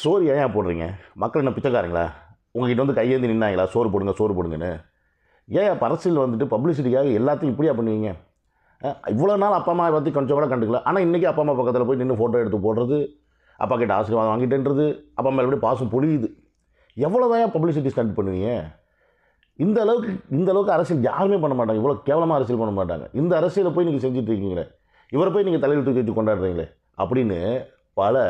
சோறு ஏன் போடுறீங்க? மக்கள் என்ன பிச்சைக்காரங்களா? உங்ககிட்ட வந்து கையேந்தி நின்னாங்களா? சோறு போடுங்க சோறு போடுங்கன்னு. ஏன் அரசியல் வந்துட்டு பப்ளிசிட்டிக்காக எல்லாத்தையும் இப்படியா பண்ணுவீங்க? இவ்வளோ நாள் அப்பா அம்மா பற்றி கொஞ்சம் கூட கண்டுக்கல. ஆனால் இன்றைக்கி அப்பா அம்மா பக்கத்தில் போய் நின்று ஃபோட்டோ எடுத்து போடுறது அப்பா கிட்ட ஆசீர்வாதம் வாங்கிட்டேன்றது அப்பா அம்மா எப்படி பாசம் பொழியுது. எவ்வளோ தான் பப்ளிசிட்டி ஸ்டண்ட் பண்ணுவீங்க? இந்த அளவுக்கு இந்த அளவுக்கு அரசியல் யாருமே பண்ண மாட்டாங்க. இவ்வளோ கேவலமாக அரசியல் பண்ண மாட்டாங்க. இந்த அரசியலை போய் நீங்கள் செஞ்சுட்டு இருக்கீங்களே இவரை போய் நீங்கள் தலையில் தூக்கி வச்சு கொண்டாடுறீங்களே அப்படின்னு பல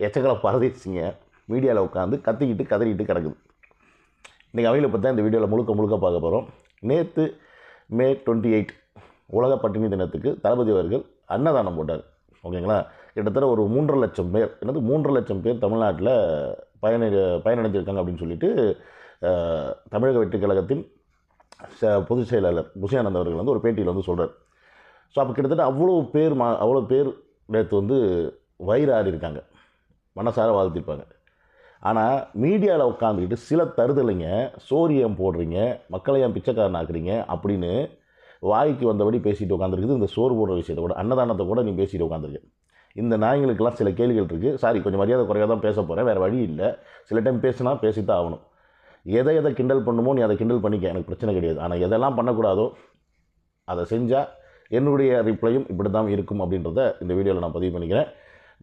எச்சக்கலை பரதேசிங்க மீடியாவில் உட்காந்து கத்திக்கிட்டு கதறிக்கிட்டு கிடக்குது. இன்றைக்கி அவங்கள பற்றி தான் இந்த வீடியோவில் முழுக்க முழுக்க பார்க்க போகிறோம் நேற்று மே டுவெண்ட்டி எயிட் உலக பட்டினி தினத்துக்கு தளபதி அவர்கள் அன்னதானம் போட்டார். ஓகேங்களா? கிட்டத்தட்ட ஒரு மூன்றரை லட்சம் பேர் என்னது மூன்றரை லட்சம் பேர் தமிழ்நாட்டில் பயண பயனடைஞ்சிருக்காங்க அப்படின்னு சொல்லிட்டு தமிழக வெற்றி கழகத்தின் ச- பொதுச் செயலாளர் புஷியானந்த் அவர்கள் வந்து ஒரு பேட்டியில் வந்து சொல்கிறார் ஸோ அப்போ கிட்டத்தட்ட அவ்வளோ பேர் மா அவ்வளோ பேர் நேற்று வந்து வயிறாரி இருக்காங்க. மனசார வாழ்த்திருப்பாங்க. ஆனால் மீடியாவில் உட்காந்துக்கிட்டு சில தருதலைங்க சோரியம் போடுறீங்க மக்களை ஏன் பிச்சைக்காரன் ஆக்குறீங்க அப்படின்னு வாய்க்கு வந்தபடி பேசிட்டு உட்காந்துருக்குது இந்த சோறு போடுற விஷயத்தை கூட அன்னதானத்தை கூட நீ பேசிட்டு உட்காந்துருக்க இந்த நாய்களுக்கெல்லாம் சில கேள்விகள் இருக்குது சாரி கொஞ்சம் மரியாதை குறையாக தான் பேச போகிறேன் வேறு வழி இல்லை. சில டைம் பேசினா பேசித்தான் ஆகணும். எதை எதை கிண்டல் பண்ணுமோ நீ அதை கிண்டல் பண்ணிக்க. எனக்கு பிரச்சனை கிடையாது. ஆனால் எதெல்லாம் பண்ணக்கூடாதோ அதை செஞ்சால் என்னுடைய ரிப்ளையும் இப்படி தான் இருக்கும் அப்படின்றத இந்த வீடியோவில் நான் பதிவு பண்ணிக்கிறேன்.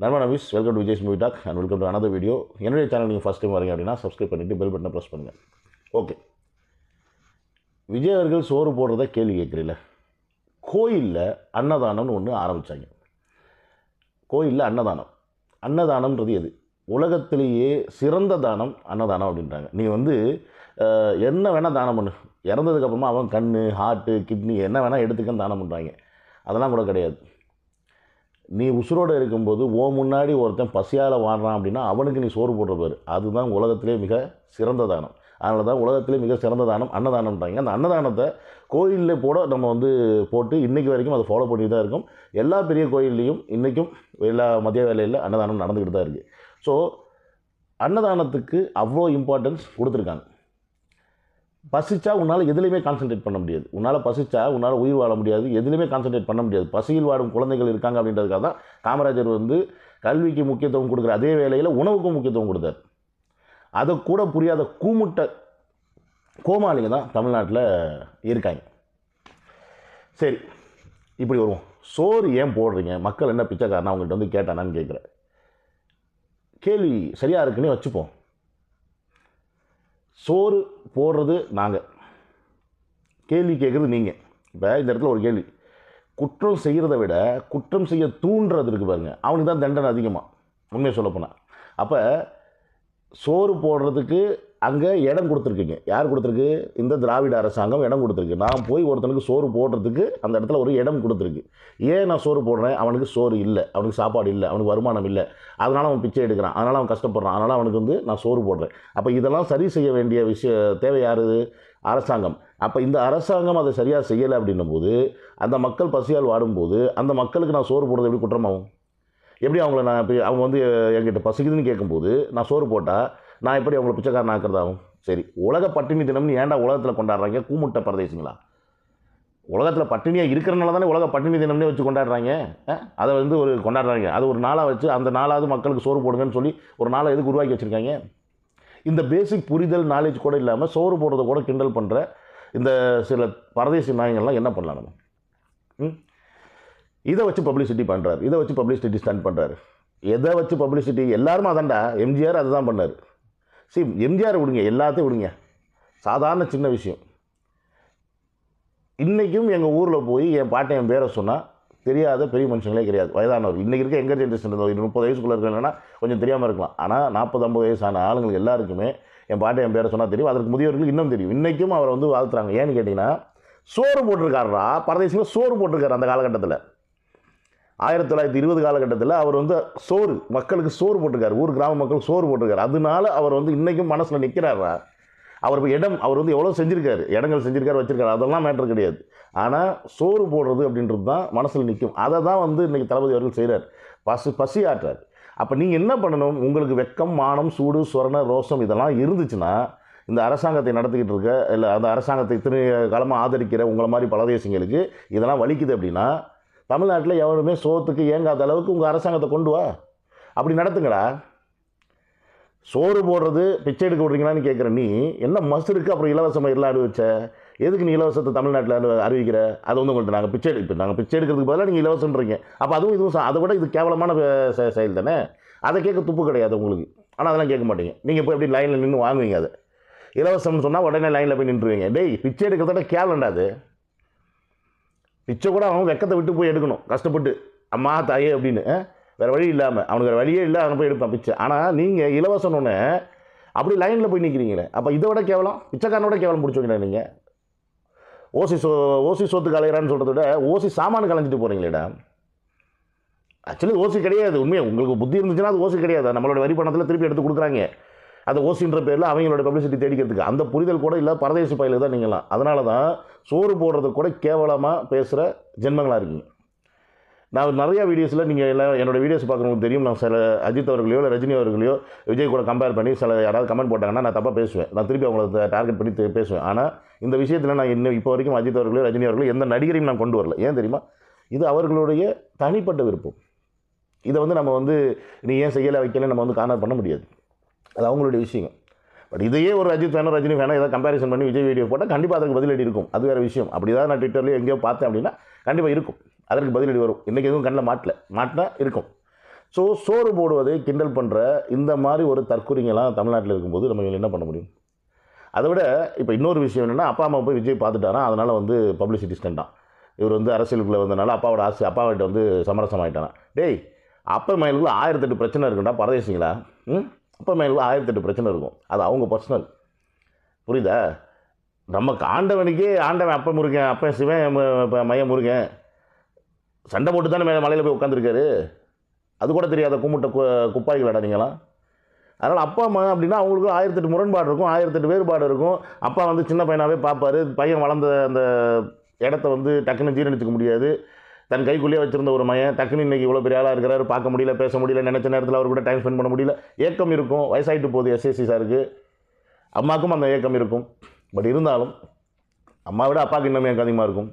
நண்பன் Nawaz welcome to Vijay's movie talk and welcome to another video என்னுடைய சேனல் நீங்கள் ஃபஸ்ட் டைம் வரீங்க அப்படின்னா சப்ஸ்கிரைப் பண்ணிவிட்டு பெல் பட்டனை ப்ரெஸ் பண்ணுங்கள் ஓகே விஜய் அவர்கள் சோறு போடுறத கேள்வி கேட்குறீல கோயிலில் அன்னதானம்னு ஒன்று ஆரம்பித்தாங்க கோயிலில் அன்னதானம். அன்னதானம்ன்றது எது? உலகத்திலேயே சிறந்த தானம் அன்னதானம் அப்படின்றாங்க. நீ வந்து என்ன வேணால் தானம் பண்ணு. இறந்ததுக்கப்புறமா அவன் கண் ஹார்ட்டு கிட்னி என்ன வேணால் எடுத்துக்கன்னு தானம் பண்ணுறாங்க அதெல்லாம் கூட கிடையாது. நீ உசுரோடு இருக்கும்போது ஓ முன்னாடி ஒருத்தன் பசியால் வாடுறான் அப்படின்னா அவனுக்கு நீ சோறு போடுற அதுதான் உலகத்திலே மிக சிறந்த தானம். அதனால தான் உலகத்திலே மிக சிறந்த தானம் அன்னதானம்ன்றாங்க. அந்த அன்னதானத்தை கோயிலில் கூட நம்ம வந்து போட்டு இன்றைக்கி வரைக்கும் அதை ஃபாலோ பண்ணி தான் இருக்கும். எல்லா பெரிய கோயில்லையும் இன்றைக்கும் எல்லா மதிய வேலையில் அன்னதானம் நடந்துக்கிட்டு தான் இருக்குது ஸோ அன்னதானத்துக்கு அவ்வளோ இம்பார்ட்டன்ஸ் கொடுத்துருக்காங்க. பசிச்சா உன்னால் எதுலேயுமே கான்சன்ட்ரேட் பண்ண முடியாது. உன்னால் பசிச்சா உன்னால் உயிர் வாழ முடியாது. எதுலேயுமே கான்சன்ட்ரேட் பண்ண முடியாது. பசியில் வாடும் குழந்தைகள் இருக்காங்க அப்படின்றதுக்காக தான் காமராஜர் வந்து கல்விக்கு முக்கியத்துவம் கொடுக்குற அதே வேளையில் உணவுக்கும் முக்கியத்துவம் கொடுத்தார். அதை கூட புரியாத கூமுட்ட கோமாளிங்க தான் தமிழ்நாட்டில் இருக்காங்க. சரி இப்படி வருவோம். சோறு ஏன் போடுறீங்க? மக்கள் என்ன பிச்சைக்காரனா? அவங்கள்ட்ட வந்து கேட்டானான்னு கேட்குறேன். கேள்வி சரியாக இருக்குன்னே வச்சுப்போம். சோறு போடுறது நாங்கள் கேள்வி கேட்குறது நீங்கள் இப்போ இந்த இடத்துல ஒரு கேள்வி. குற்றம் செய்கிறத விட குற்றம் செய்ய தூண்டுறது இருக்குது பாருங்கள் அவனுக்கு தான் தண்டனை அதிகமாக உண்மையை சொல்லப்போனால் அப்போ சோறு போடுறதுக்கு அங்கே இடம் கொடுத்துருக்கீங்க. யார் கொடுத்துருக்கு? இந்த திராவிட அரசாங்கம் இடம் கொடுத்துருக்கு. நான் போய் ஒருத்தனுக்கு சோறு போடுறதுக்கு அந்த இடத்துல ஒரு இடம் கொடுத்துருக்கு. ஏன் நான் சோறு போடுறேன்? அவனுக்கு சோறு இல்லை. அவனுக்கு சாப்பாடு இல்லை. அவனுக்கு வருமானம் இல்லை. அதனால் அவன் பிச்சை எடுக்கிறான். அதனால் அவன் கஷ்டப்படுறான். அதனால் அவனுக்கு வந்து நான் சோறு போடுறேன். அப்போ இதெல்லாம் சரி செய்ய வேண்டிய விஷய தேவை யாரு? அரசாங்கம். அப்போ இந்த அரசாங்கம் அதை சரியாக செய்யலை அப்படின்னும் போது அந்த மக்கள் பசியால் வாடும்போது அந்த மக்களுக்கு நான் சோறு போடுறது எப்படி குற்றமாகும்? எப்படி அவங்கள நான் இப்போ அவங்க வந்து என்கிட்ட பசிக்குதுன்னு கேட்கும்போது நான் சோறு போட்டால் நான் எப்படி அவங்கள பிச்சைக்காரன் ஆக்குறதாகும்? சரி உலக பட்டினி தினம்னு ஏன்டா உலகத்தில் கொண்டாடுறாங்க? கூமுட்ட பரதேசிங்களா? உலகத்தில் பட்டினியாக இருக்கிறனால தானே உலக பட்டினி தினம்னே வச்சு கொண்டாடுறாங்க? அதை வந்து ஒரு கொண்டாடுறாங்க. அது ஒரு நாளாக வச்சு அந்த நாளாவது மக்களுக்கு சோறு போடுங்கன்னு சொல்லி ஒரு நாளை எதுக்கு உருவாக்கி வச்சுருக்காங்க? இந்த பேசிக் புரிதல் நாலேஜ் கூட இல்லாமல் சோறு போடுறத கூட கிண்டல் பண்ணுற இந்த சில பரதேசி நாயங்கள்லாம் என்ன பண்ணலாம் நம்ம? ம்? இதை வச்சு பப்ளிசிட்டி பண்ணுறாரு இதை வச்சு பப்ளிசிட்டி ஸ்டண்ட் பண்ணுறாரு எதை வச்சு பப்ளிசிட்டி எல்லாருமே அதான்டா. எம்ஜிஆர் அதை தான் பண்ணார். சரி எம்ஜிஆர் விடுங்க. எல்லாத்தையும் விடுங்க. சாதாரண சின்ன விஷயம். இன்றைக்கும் எங்கள் ஊரில் போய் என் பாட்டை என் பேரை சொன்னால் தெரியாத பெரிய மனுஷங்களே கிடையாது. வயதானவர். இன்றைக்கி இருக்க எங்கர் ஜென்ரேஷன் ஒரு முப்பது வயசுக்குள்ளே இருக்கலன்னா கொஞ்சம் தெரியாமல் இருக்கலாம். ஆனால் நாற்பது ஐம்பது வயசான ஆளுங்களுக்கு எல்லாருக்குமே என் பாட்டை என் பேரை சொன்னால் தெரியும். அதற்கு முதியவர்களுக்கு இன்னும் தெரியும். இன்றைக்கும் அவரை வந்து வாழ்த்துறாங்க. ஏன்னு கேட்டிங்கன்னா சோறு போட்டிருக்காருடா. பரதேசியில் சோறு போட்டிருக்காரு அந்த காலகட்டத்தில். ஆயிரத்தி தொள்ளாயிரத்தி இருபது காலகட்டத்தில் அவர் வந்து சோறு மக்களுக்கு சோறு போட்டிருக்காரு. ஊர் கிராம மக்கள் சோறு போட்டிருக்காரு. அதனால அவர் வந்து இன்றைக்கும் மனசில் நிற்கிறாரா அவர் இடம் அவர் வந்து எவ்வளோ செஞ்சுருக்காரு? இடங்கள் செஞ்சுருக்காரு வச்சிருக்காரு. அதெல்லாம் மேட்ரு கிடையாது. ஆனால் சோறு போடுறது அப்படின்றது தான் மனசில் நிற்கும் அதை தான் வந்து இன்றைக்கி தளபதி அவர்கள் செய்கிறார் பசி பசி ஆற்றார். அப்போ நீங்கள் என்ன பண்ணணும்? உங்களுக்கு வெக்கம் மானம் சூடு சொரண ரோசம் இதெல்லாம் இருந்துச்சுன்னா இந்த அரசாங்கத்தை நடத்திக்கிட்டு இருக்க இல்லை அந்த அரசாங்கத்தை இத்தனை காலமாக ஆதரிக்கிற உங்களை மாதிரி பலதேசிங்களுக்கு இதெல்லாம் வலிக்குது அப்படின்னா தமிழ்நாட்டில் எவருமே சோத்துக்கு ஏங்காத அளவுக்கு உங்கள் அரசாங்கத்தை கொண்டு வா. அப்படி நடத்துங்கடா. சோறு போடுறது பிச்சை எடுக்க விட்றீங்களான்னு கேட்குற நீ என்ன மஸ்ட் இருக்குது அப்புறம் இலவசமாக எல்லாம் அறிவிச்ச எதுக்கு நீ இலவசத்தை தமிழ்நாட்டில் அறிவிக்கிற? அது வந்து உங்கள்கிட்ட நாங்கள் பிச்சை எடுப்போம் நாங்கள் பிச்சை எடுக்கிறதுக்கு பதிலாக நீங்கள் இலவசம்ன்றீங்க அப்போ அதுவும் இதுவும் அதை விட இது கேவலமான செ- செயல் தானே? அதை கேட்க துப்பு கிடையாது உங்களுக்கு. ஆனால் அதெல்லாம் கேட்க மாட்டீங்க. நீங்கள் போய் எப்படி லைனில் நின்று வாங்குவீங்க அதை. இலவசம்னு சொன்னால் உடனே லைனில் போய் நின்றுவீங்க. டேய் பிச்சை எடுக்கிறத கேவலண்டா அது. பிச்சை கூட அவன் வெக்கத்தை விட்டு போய் எடுக்கணும். கஷ்டப்பட்டு அம்மா தாயே அப்படின்னு. வேறு வேற வழி இல்லாமல் அவனுக்கு வேறு வழியே இல்லை அவன் போய் எடுப்பான் பிச்சை. ஆனால் நீங்கள் இலவசம்னு அப்படி லைனில் போய் நிற்கிறீங்களே அப்போ இதை விட கேவலம்? பிச்சைக்காரனோட கேவலம் பிடிச்சவங்களா நீங்கள் ஓசி சோ ஓசி சோத்து கலையிறான்னு சொல்கிறத விட ஓசி சாமான் கலைஞ்சிட்டு போகிறீங்களேடா ஆக்சுவலி ஓசி கிடையாது. உண்மையாக உங்களுக்கு புத்தி இருந்துச்சுன்னா அது ஓசி கிடையாது. நம்மளோட வரி பணத்தில் திருப்பி எடுத்து கொடுக்குறாங்க. அந்த ஓசின்ற பேரில் அவங்களோட பப்ளிசிட்டி தேடிக்கிறதுக்கு. அந்த புரிதல் கூட இல்லை பரதேசி பயில தான் நீங்களாம் அதனால தான் சோறு போடுறது கூட கேவலமாக பேசுகிற ஜென்மங்களாக இருக்கீங்க. நான் நிறையா வீடியோஸில் நீங்கள் எல்லாம் என்னோட வீடியோஸ் பார்க்குறவங்களுக்கு தெரியும். நான் சில அஜித் அவர்களையோ இல்லை ரஜினி அவர்களையோ விஜய் கூட கம்பேர் பண்ணி சில யாராவது கமெண்ட் போட்டாங்கன்னா நான் தப்பாக பேசுவேன். நான் திருப்பி அவங்கள டார்கெட் பண்ணி பேசுவேன். ஆனால் இந்த விஷயத்தில் நான் இன்னும் இப்போ வரைக்கும் அஜித் அவர்களையோ ரஜினி அவர்களையோ எந்த நடிகரையும் நான் கொண்டு வரல. ஏன் தெரியுமா? இது அவர்களுடைய தனிப்பட்ட விருப்பம். இதை வந்து நம்ம வந்து நீ ஏன் செய்யலை வைக்கலை நம்ம வந்து கார்னர் பண்ண முடியாது. அது அவங்களுடைய விஷயம் பட் இதையே ஒரு அஜித் வேணும் ரஜினி வேணும் ஏதாவது கம்பேரிசன் பண்ணி விஜய் வீடியோ போட்டால் கண்டிப்பாக அதற்கு பதிலடி இருக்கும். அது வேறு விஷயம். அப்படி தான் நான் ட்விட்டர்லேயே எங்கேயோ பார்த்தேன் அப்படின்னா கண்டிப்பாக இருக்கும். அதற்கு பதிலடி வரும். இன்றைக்கி எதுவும் கண்ணில் மாட்டல. மாட்டினா இருக்கும். ஸோ சோறு போடுவதை கிண்டல் பண்ணுற இந்த மாதிரி ஒரு தற்கொலைங்கெல்லாம் தமிழ்நாட்டில் இருக்கும்போது நம்ம என்ன பண்ண முடியும்? அதை விட இப்போ இன்னொரு விஷயம் என்னென்னா அப்பா அம்மா போய் விஜய் பார்த்துட்டாரா அதனால் வந்து பப்ளிசிட்டி ஸ்டண்டான் இவர் வந்து அரசியலுக்குள்ளே வந்தனால அப்பாவோட ஆசை அப்பாவிட்ட வந்து சமரசம் ஆகிட்டானா டேய் அப்பா மயிலுக்குள்ள ஆயிரத்தெட்டு பிரச்சனை இருக்குண்டா பரதேசிங்களா? ம்? அப்பா மயிலுக்குள்ள ஆயிரத்தெட்டு பிரச்சனை இருக்கும். அது அவங்க பர்சனல் புரியுதா? நமக்கு ஆண்டவனுக்கே ஆண்டவன் அப்ப முருகன் அப்போ சிவன் இப்போ மையம் முருகன். சண்டை போட்டு தானே மேலே மலையில் போய் உட்காந்துருக்காரு அது கூட தெரியாத கும்பிட்ட கு குப்பாய்களடா நீங்களாம். அதனால் அப்பா அம்மா அப்படின்னா அவங்களுக்கு ஆயிரத்தெட்டு முரண்பாடு இருக்கும் ஆயிரத்தெட்டு வேறுபாடு இருக்கும். அப்பா வந்து சின்ன பையனாகவே பார்ப்பாரு. பையன் வளர்ந்த அந்த இடத்த வந்து டக்குன்னு ஜீரணிச்சுக்க முடியாது. தன் கைக்குள்ளேயே வச்சிருந்த ஒரு மையன். டக்குன்னு இன்னைக்கு இவ்வளோ பெரிய ஆளாக இருக்கிறாரு. பார்க்க முடியல பேச முடியல நினச்ச நேரத்தில் அவர் கூட டைம் ஸ்பெண்ட் பண்ண முடியல. ஏக்கம் இருக்கும். வயசாயிட்டு போகுது எஸ்எஸ்சி சாருக்கு. அம்மாவுக்கும் அந்த ஏக்கம் இருக்கும். பட் இருந்தாலும் அம்மா விட அப்பாவுக்கு இன்னும் ஏக்கம் அதிகமாக இருக்கும்.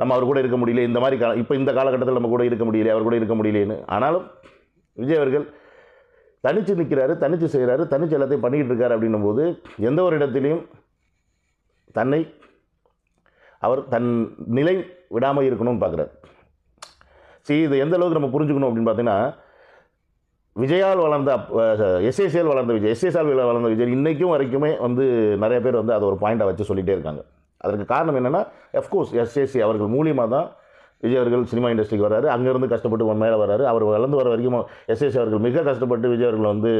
நம்ம அவர் கூட இருக்க முடியல. இந்த மாதிரி கா இப்போ இந்த காலகட்டத்தில் நம்ம கூட இருக்க முடியல அவர் கூட இருக்க முடியலேன்னு ஆனாலும் விஜய் அவர்கள் தனிச்சு நிற்கிறாரு தனிச்சு செய்கிறாரு தனிச்சு எல்லாத்தையும் பண்ணிக்கிட்டு இருக்காரு அப்படின்னும் போது எந்த ஒரு இடத்துலையும் தன்னை அவர் தன் நிலை விடாமல் இருக்கணும்னு பார்க்குறாரு. சரி இது எந்த அளவுக்கு நம்ம புரிஞ்சுக்கணும் அப்படின்னு பார்த்தீங்கன்னா விஜயால் வளர்ந்த எஸ்எஸ்எல் வளர்ந்த விஜய் எஸ்ஏசால் வளர்ந்த விஜய் இன்றைக்கும் வரைக்குமே வந்து நிறைய பேர் வந்து அதை ஒரு பாயிண்டாக வச்சு சொல்லிகிட்டே இருக்காங்க. அதற்கு காரணம் என்னென்னா எஃப்கோர்ஸ் எஸ்ஏசி அவர்கள் மூலியமாக தான் விஜய் அவர்கள் சினிமா இண்டஸ்ட்ரிக்கு வராரு அங்கேருந்து கஷ்டப்பட்டு ஒன் மேலே வராரு அவர் வளர்ந்து வர வரைக்கும் எஸ்எஸ்சி அவர்கள் மிக கஷ்டப்பட்டு விஜய் அவர்கள் வந்து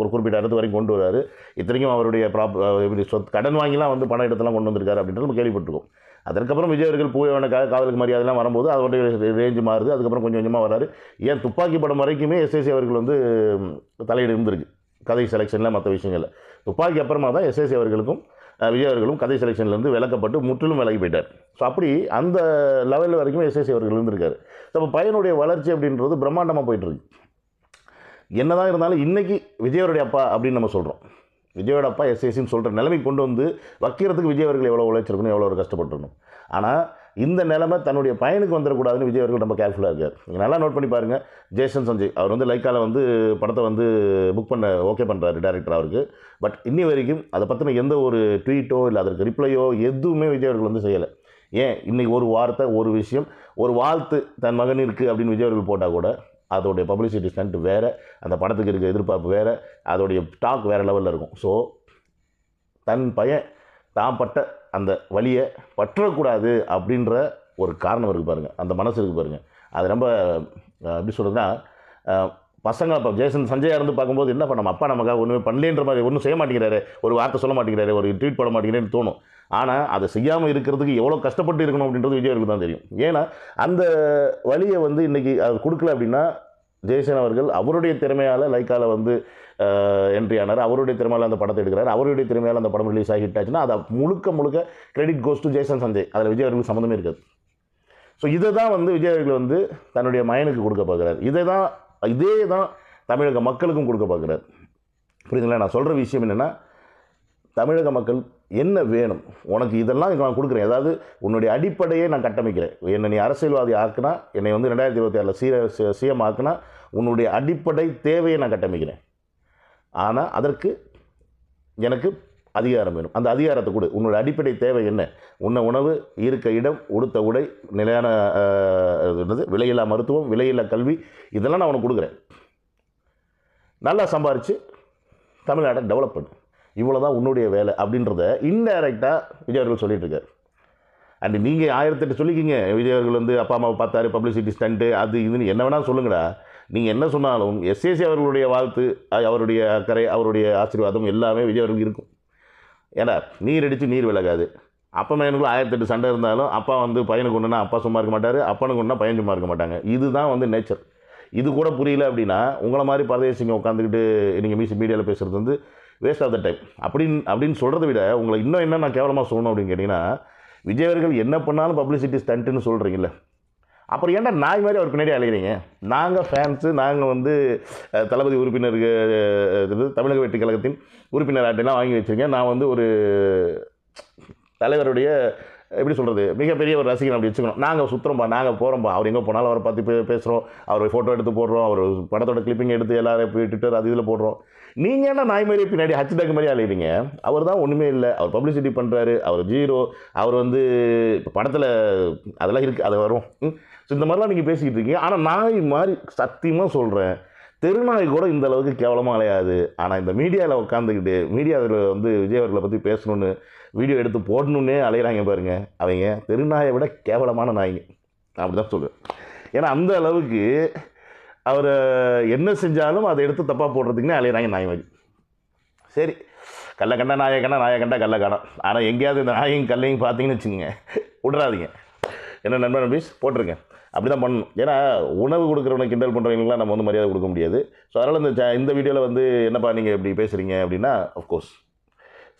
ஒரு குறிப்பிட்ட இடத்து வரைக்கும் கொண்டு வராரு இத்தனைக்கும் அவருடைய ப்ராப் இப்படி சொத் கடன் வாங்கிலாம் வந்து பணம் எடுத்துலாம் கொண்டு வந்திருக்காரு அப்படின்றது நம்ம கேள்விப்பட்டிருக்கோம். அதற்கப்புறம் விஜய் அவர்கள் பூயவனுக்காக காதலுக்கு மரியாதைலாம் வரும்போது அதோடைய ரேஞ்சு மாறுது. அதுக்கப்புறம் கொஞ்சம் கொஞ்சமாக வராரு. ஏன் துப்பாக்கி படம் வரைக்குமே எஸ்எஸ்சி அவர்கள் வந்து தலையிட தலையீடு இருந்திருக்கு. கதை செலெக்ஷனில் மற்ற விஷயங்களில். துப்பாக்கி அப்புறமா தான் எஸ்எஸ்சி அவர்களுக்கும் விஜய் அவர்களும் கதை செலெக்ஷன்லேருந்து விளக்கப்பட்டு முற்றிலும் விலகி போயிட்டார். ஸோ அப்படி அந்த லெவலில் வரைக்கும் எஸ்எஸ்சி அவர்கள் இருந்திருக்காரு. அப்போ பையனுடைய வளர்ச்சி அப்படின்றது பிரம்மாண்டமாக போயிட்டுருக்கு என்ன தான் இருந்தாலும் இன்றைக்கி விஜயவருடைய அப்பா அப்படின்னு நம்ம சொல்கிறோம் விஜயோட அப்பா எஸ்எஸ்சின்னு சொல்கிற நிலைமைக்கு கொண்டு வந்து வைக்கிறதுக்கு விஜய் அவர்கள் எவ்வளோ உழைச்சிருக்கணும் எவ்வளோ ஒரு கஷ்டப்பட்டுருணும் ஆனால் இந்த நிலைமை தன்னுடைய பையனுக்கு வந்துடக்கூடாதுன்னு விஜய் அவர்கள் ரொம்ப கேர்ஃபுல்லாக இருக்கார். நீங்கள் நல்லா நோட் பண்ணி பாருங்கள் ஜேசன் சஞ்சய் அவர் வந்து லைக்கால வந்து படத்தை வந்து புக் பண்ண ஓகே பண்ணுறாரு டேரக்டர் அவருக்கு. பட் இன்னி வரைக்கும் அதை பற்றின எந்த ஒரு ட்வீட்டோ இல்லை அதற்கு ரிப்ளையோ எதுவுமே விஜய் அவர்கள் வந்து செய்யலை. ஏன்? இன்றைக்கி ஒரு வார்த்தை ஒரு விஷயம் ஒரு வாழ்த்து தன் மகனிற்கு அப்படின்னு விஜய் அவர்கள் போட்டால் கூட அதோடைய பப்ளிசிட்டி ஸ்டண்ட் வேறு அந்த படத்துக்கு இருக்க எதிர்பார்ப்பு வேறு அதோடைய டாக் வேறு லெவலில் இருக்கும். ஸோ தன் பையன் தான் பட்ட அந்த வழியை பற்றக்கூடாது அப்படின்ற ஒரு காரணம் இருக்குது பாருங்கள் அந்த மனசு இருக்குது பாருங்கள் அது ரொம்ப எப்படி சொல்கிறதுனா பசங்க இப்போ ஜேசன் சஞ்சயா இருந்து பார்க்கும்போது என்ன பண்ண நம்ம அப்பா நமக்காக ஒன்றுமே பண்ணலேன்ற மாதிரி ஒன்றும் செய்ய மாட்டேங்கிறாரு. ஒரு வார்த்தை சொல்ல மாட்டேங்கிறாரு ஒரு ட்வீட் பண்ண மாட்டேங்கிறேன்னு தோணும். ஆனால் அதை செய்யாமல் இருக்கிறதுக்கு எவ்வளோ கஷ்டப்பட்டு இருக்கணும் அப்படின்றது விஜயவர்களுக்கு தான் தெரியும். ஏன்னா அந்த வழியை வந்து இன்றைக்கி அது கொடுக்கல அப்படின்னா ஜெயசேன் அவர்கள் அவருடைய திறமையால் லைக்கால வந்து என்ட்ரி ஆனார். அவருடைய திறமையால் அந்த படத்தை எடுக்கிறார். அவருடைய திறமையால் அந்த படம் ரிலீஸ் ஆகிட்டாச்சுன்னா அதை முழுக்க முழுக்க credit goes to Jason Sanjay. அதில் விஜய் அவர்களுக்கு சம்மந்தமே இருக்காது. ஸோ இதை தான் வந்து விஜய் அவர்கள் வந்து தன்னுடைய மயனுக்கு கொடுக்க பார்க்குறாரு இதை தான் இதே தான் தமிழக மக்களுக்கும் கொடுக்க பார்க்குறாரு. புரியுதுங்களா? நான் சொல்கிற விஷயம் என்னென்னா தமிழக மக்கள் என்ன வேணும்? உனக்கு இதெல்லாம் நான் கொடுக்குறேன். அதாவது உன்னுடைய அடிப்படையை நான் கட்டமைக்கிறேன். என்னை நீ அரசியல்வாதி ஆக்குனா என்னை வந்து ரெண்டாயிரத்தி இருபத்தி ஆறில் சீர சிஎம் ஆக்குனா உன்னுடைய அடிப்படை தேவையை நான் கட்டமைக்கிறேன். ஆனால் அதற்கு எனக்கு அதிகாரம் வேணும். அந்த அதிகாரத்தை கொடு. உன்னோட அடிப்படை தேவை என்ன? உன்ன உணவு இருக்க இடம் உடுத்த உடை நிலையான என்னது? விலையில்லா மருத்துவம் விலையில்லா கல்வி இதெல்லாம் நான் உனக்கு கொடுக்குறேன். நல்லா சம்பாரித்து தமிழ்நாட்டை டெவலப் பண்ணு. இவ்வளோ தான் உன்னுடைய வேலை அப்படின்றத இன்டைரக்டாக விஜய் அவர்கள் சொல்லிகிட்டு இருக்கார். அண்ட் நீங்கள் ஆயிரத்தெட்டு சொல்லிக்கிங்க. விஜய் அவர்கள் வந்து அப்பா அம்மாவை பார்த்தாரு பப்ளிசிட்டி ஸ்டண்ட்டு அது இதுன்னு என்ன வேணால் சொல்லுங்கடா. நீங்கள் என்ன சொன்னாலும் எஸ்ஏசி அவர்களுடைய வாழ்த்து அவருடைய அக்கறை அவருடைய ஆசீர்வாதம் எல்லாமே விஜய் அவர்களுக்கு இருக்கும். ஏன்னா நீர் அடித்து நீர் விலகாது. அப்பா பையனுக்குள்ள ஆயிரத்தெட்டு சண்டை இருந்தாலும் அப்பா வந்து பையனுக்கு ஒன்றுனா அப்பா சும்மா இருக்க மாட்டார் அப்பனுக்கு ஒன்றா பையன் சும்மா இருக்க மாட்டாங்க. இதுதான் வந்து நேச்சர் இது கூட புரியல அப்படின்னா உங்களை மாதிரி பரதேசிங்க உட்காந்துக்கிட்டு நீங்கள் மீசி மீடியாவில் பேசுகிறது வந்து வேஸ்ட் ஆஃப் த டைம் அப்படின்னு அப்படின்னு சொல்கிறத விட உங்களை இன்னும் என்ன நான் கேவலமாக சொல்லணும் அப்படின்னு கேட்டிங்கன்னா விஜய் அவர்கள் என்ன பண்ணாலும் பப்ளிசிட்டி ஸ்டண்ட்டுன்னு சொல்கிறீங்களே அப்புறம் ஏன்டா நாய் மாதிரி அவர் பின்னாடி அலைகிறீங்க நாங்கள் ஃபேன்ஸு நாங்கள் வந்து தளபதி உறுப்பினருக்கு தமிழக வெற்றி கழகத்தின் உறுப்பினர் அட்டைலாம் வாங்கி வச்சுருக்கேன். நான் வந்து ஒரு தலைவருடைய எப்படி சொல்கிறது மிகப்பெரிய ஒரு ரசிகன் அப்படி வச்சுக்கணும். நாங்கள் சுற்றுறோம்ப்பா நாங்கள் போகிறோம்ப்பா அவர் எங்கே போனாலும் அவரை பார்த்து பே பேசுகிறோம் அவர் ஃபோட்டோ எடுத்து போடுறோம். அவர் படத்தோட கிளிப்பிங் எடுத்து எல்லாரும் போய் ட்விட்டர் அது இதில் போடுறோம். நீங்கள் என்ன நாய் மாதிரி பின்னாடி ஹச்டேக் மாதிரி அலையிறீங்க? அவர் தான் ஒன்றுமே இல்லை. அவர் பப்ளிசிட்டி பண்ணுறாரு அவர் ஜீரோ அவர் வந்து இப்போ படத்தில் அதெல்லாம் இருக்குது அது வரும். ஸோ இந்த மாதிரிலாம் நீங்கள் பேசிக்கிட்டு இருக்கீங்க. ஆனால் நாய் மாதிரி சத்தியமாக சொல்கிறேன் தெருநாய் கூட இந்த அளவுக்கு கேவலமாக அலையாது. ஆனால் இந்த மீடியாவில் உட்காந்துக்கிட்டு மீடியாவில் வந்து விஜய் அவர்களை பற்றி பேசணுன்னு வீடியோ எடுத்து போடணுன்னே அலையிறாங்க பாருங்க. அவங்க தெருநாயை விட கேவலமான நாய்ங்க அப்படி தான் சொல்லுவேன் ஏன்னா அந்த அளவுக்கு அவர் என்ன செஞ்சாலும் அதை எடுத்து தப்பாக போடுறதுக்குன்னே அலையிறாங்க நாய் மாதிரி. சரி. கல்லை கண்டா நாயை கண்டா நாயை கண்டா கல்லை காணோம். ஆனால் எங்கேயாவது இந்த நாயையும் கல்லையும் பார்த்தீங்கன்னு வச்சுக்கோங்க. விட்றாதீங்க. என்ன நண்பன் பீஸ் போட்டிருக்கேன் அப்படி தான் பண்ணணும். ஏன்னா உணவு கொடுக்குறவனை கிண்டல் பண்ணுறவங்களுக்குலாம் நம்ம வந்து மரியாதை கொடுக்க முடியாது. ஸோ அதனால் இந்த ச- இந்த வீடியோவில் வந்து என்னப்பா நீங்கள் இப்படி பேசுகிறீங்க அப்படின்னா அஃப்கோர்ஸ்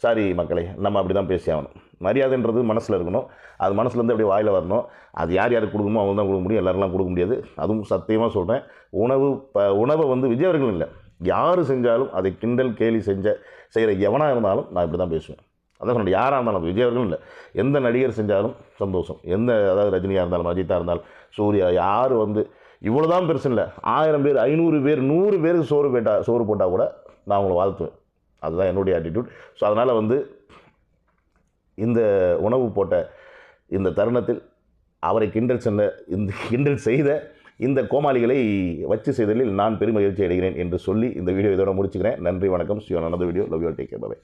சாரி மக்களே நம்ம அப்படி தான் பேசி ஆகணும். மரியாதைன்றது மனசில் இருக்கணும். அது மனசுலேருந்து அப்படியே வாயில் வரணும். அது யார் யாருக்கு கொடுக்கணுமோ அவங்க தான் கொடுக்க முடியும். எல்லாருலாம் கொடுக்க முடியாது. அதுவும் சத்தியமாக சொல்கிறேன் உணவு ப உணவை வந்து விஜய் அவர்கள் இல்லை. யார் செஞ்சாலும் அதை கிண்டல் கேலி செஞ்ச செய்கிற எவனாக இருந்தாலும் நான் இப்படி தான் பேசுவேன். அதான் சொன்னேன் யாராக இருந்தாலும் அது விஜய் அவர்கள் இல்லை. எந்த நடிகர் செஞ்சாலும் சந்தோஷம். எந்த அதாவது ரஜினியாக இருந்தாலும் அஜித்தாக இருந்தாலும் சூர்யா யார் வந்து இவ்வளோதான் பிரச்சனை பெருசு இல்லை. ஆயிரம் பேர் ஐநூறு பேர் நூறு பேருக்கு சோறு போட்டால் சோறு போட்டால் கூட நான் உங்களை வாழ்த்துவேன். அதுதான் என்னுடைய ஆட்டிடியூட் ஸோ அதனால் வந்து இந்த உணவு போட்ட இந்த தருணத்தில் அவரை கிண்டல் சொன்ன இந்த கிண்டல் செய்த இந்த கோமாளிகளை வச்சு செய்தலில் நான் பெருமகிழ்ச்சி அடைகிறேன் என்று சொல்லி இந்த வீடியோ இதோட முடிச்சுக்கிறேன். நன்றி வணக்கம். See you in another video love you take bye